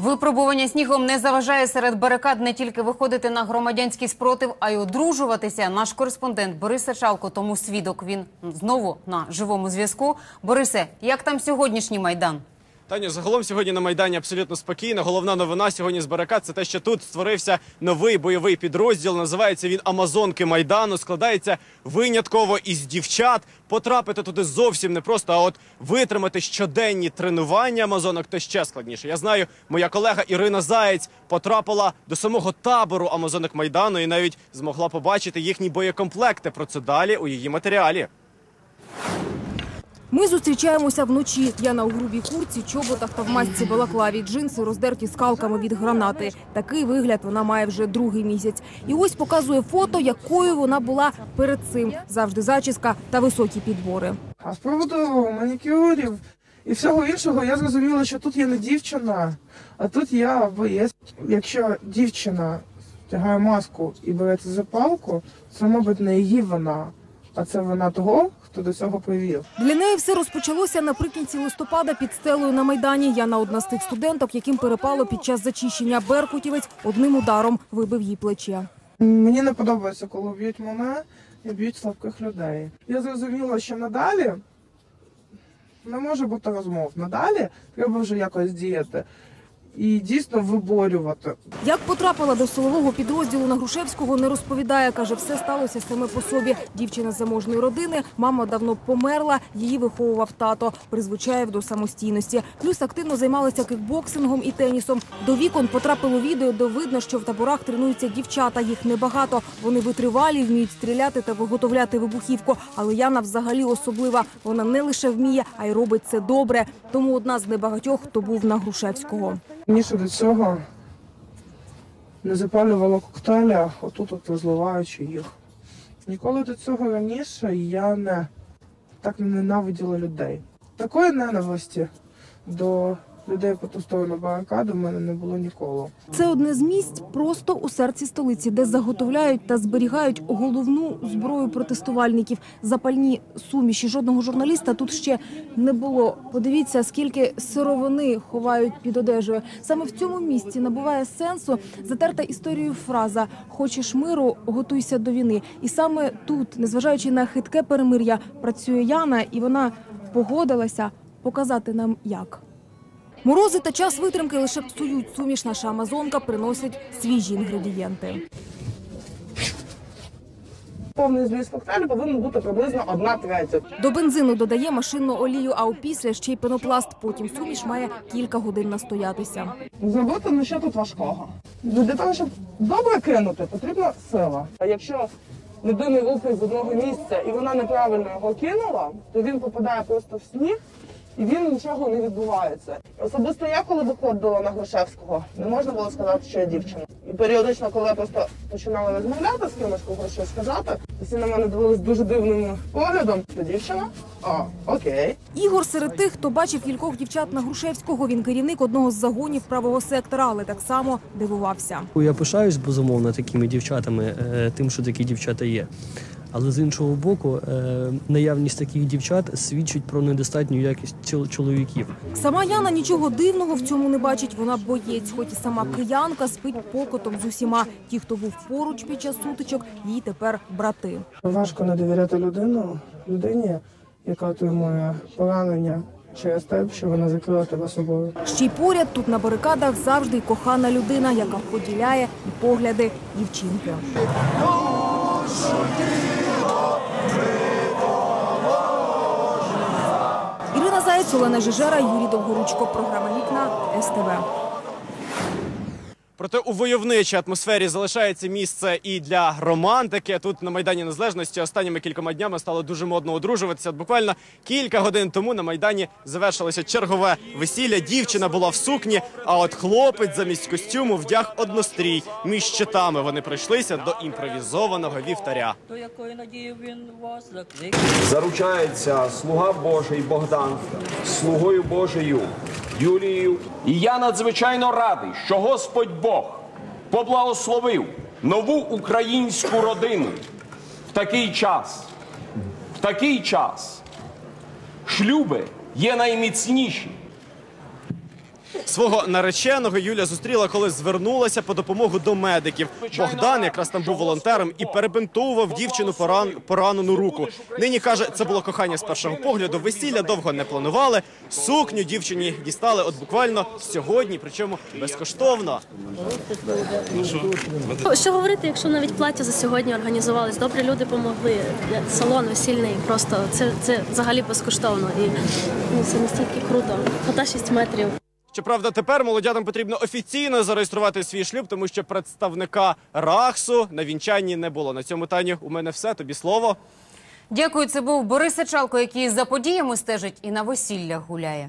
Випробування снігом не заважає серед барикад не тільки виходити на громадянський спротив, а й одружуватися. Наш кореспондент Борис Сачалко, тому свідок. Він знову на живому зв'язку. Борисе, як там сьогоднішній майдан? Таню, загалом сьогодні на майдані абсолютно спокійно. Головна новина сьогодні з барикад це те, що тут створився новий бойовий підрозділ. Називається він Амазонки Майдану. Складається винятково із дівчат. Потрапити туди зовсім не просто, а от витримати щоденні тренування амазонок то ще складніше. Я знаю, моя колега Ірина Заєць потрапила до самого табору Амазонок Майдану і навіть змогла побачити їхні боєкомплекти. Про це далі у її матеріалі. Ми зустрічаємося вночі. Яна у грубій курці, чоботах та в масці балаклаві, джинси роздерті скалками від гранати. Такий вигляд вона має вже другий місяць. І ось показує фото, якою вона була перед цим. Завжди зачіска та високі підбори. А з приводу манікюрів і всього іншого, я зрозуміла, що тут я не дівчина, а тут я боєць. Якщо дівчина втягає маску і береться за палку, це, мабуть, не її вона, а це вона того, хто до цього привів. Для неї все розпочалося наприкінці листопада під стелею на майдані. Яна одна з тих студенток, яким перепало під час зачищення. Беркутівець одним ударом вибив їй плече. Мені не подобається, коли б'ють мене і б'ють слабких людей. Я зрозуміла, що надалі не може бути розмов. Надалі треба вже якось діяти і дійсно виборювати. Як потрапила до силового підрозділу на Грушевського, не розповідає. Каже, все сталося саме по собі. Дівчина з заможної родини, мама давно померла, її виховував тато, призвичаєв до самостійності. Плюс активно займалася кикбоксингом і тенісом. До вікон потрапило відео, де видно, що в таборах тренуються дівчата. Їх небагато. Вони витривалі, вміють стріляти та виготовляти вибухівку. Але Яна взагалі особлива. Вона не лише вміє, а й робить це добре. Тому одна з небагатьох, хто був на Грушевського. Раніше до цього не запалювала коктейля, отут от розливаючи їх. Ніколи до цього раніше я не так не ненавиділа людей. Такої ненависті до людей по ту сторону барикади в мене не було ніколи. Це одне з місць просто у серці столиці, де заготовляють та зберігають головну зброю протестувальників. Запальні суміші. Жодного журналіста тут ще не було. Подивіться, скільки сировини ховають під одежею. Саме в цьому місці набуває сенсу затерта історією фраза Хочеш миру, готуйся до війни. І саме тут, незважаючи на хитке перемир'я, працює Яна, і вона погодилася показати нам як. Морози та час витримки лише псують суміш. Наша амазонка приносить свіжі інгредієнти. Повний зміст коктейлю повинен бути приблизно одна третя. До бензину додає машинну олію, а опісля ще й пенопласт. Потім суміш має кілька годин настоятися. Зробити ну що тут важкого. Для того, щоб добре кинути, потрібна сила. А якщо людина рухає з одного місця і вона неправильно його кинула, то він попадає просто в сніг. І він нічого не відбувається. Особисто я, коли виходила на Грушевського, не можна було сказати, що я дівчина. І періодично, коли я просто починала розмовляти з кимось, кого щось сказати, всі на мене дивились дуже дивним поглядом. Ти дівчина? А, окей. Ігор серед тих, хто бачив кількох дівчат на Грушевського. Він керівник одного з загонів правого сектора, але так само дивувався. Я пишаюсь безумовно такими дівчатами, е, тим, що такі дівчата є. Але з іншого боку, е, наявність таких дівчат свідчить про недостатню якість чоловіків. Сама Яна нічого дивного в цьому не бачить. Вона боєць, хоч і сама киянка спить покотом з усіма. Ті, хто був поруч під час сутичок, їй тепер брати. Важко не довіряти людину, людині, яка отримує поранення через те, що вона закрила тебе собою. Ще й поряд тут на барикадах завжди й кохана людина, яка поділяє і погляди, і вчинки. Заєць, Жижера, Юрій Довгоручко. Програма Вікна СТВ. Проте у войовничій атмосфері залишається місце і для романтики. Тут на майдані незалежності останніми кількома днями стало дуже модно одружуватися. Буквально кілька годин тому на майдані завершилося чергове весілля. Дівчина була в сукні, а от хлопець замість костюму вдяг однострій. Між щитами вони прийшлися до імпровізованого вівтаря. То якої надії він вас заручається слуга Божий Богдан слугою Божою Юлією. І я надзвичайно радий, що Господь Бог поблагословив нову українську родину в такий час. В такий час шлюби є найміцніші. Свого нареченого Юля зустріла, коли звернулася по допомогу до медиків. Богдан якраз там був волонтером і перебинтовував дівчину поран, поранену руку. Нині каже, це було кохання з першого погляду. Весілля довго не планували. Сукню дівчині дістали от буквально сьогодні, причому безкоштовно. Що говорити, якщо навіть плаття за сьогодні організувались? Добрі люди допомогли. Салон весільний, просто це, це взагалі безкоштовно. І ну, це настільки круто. Фото 6 метрів. Щоправда, тепер молодятам потрібно офіційно зареєструвати свій шлюб, тому що представника Рахсу на вінчанні не було. На цьому Таню у мене все. Тобі слово. Дякую, це був Борис Сачалко, який за подіями стежить і на весіллях гуляє.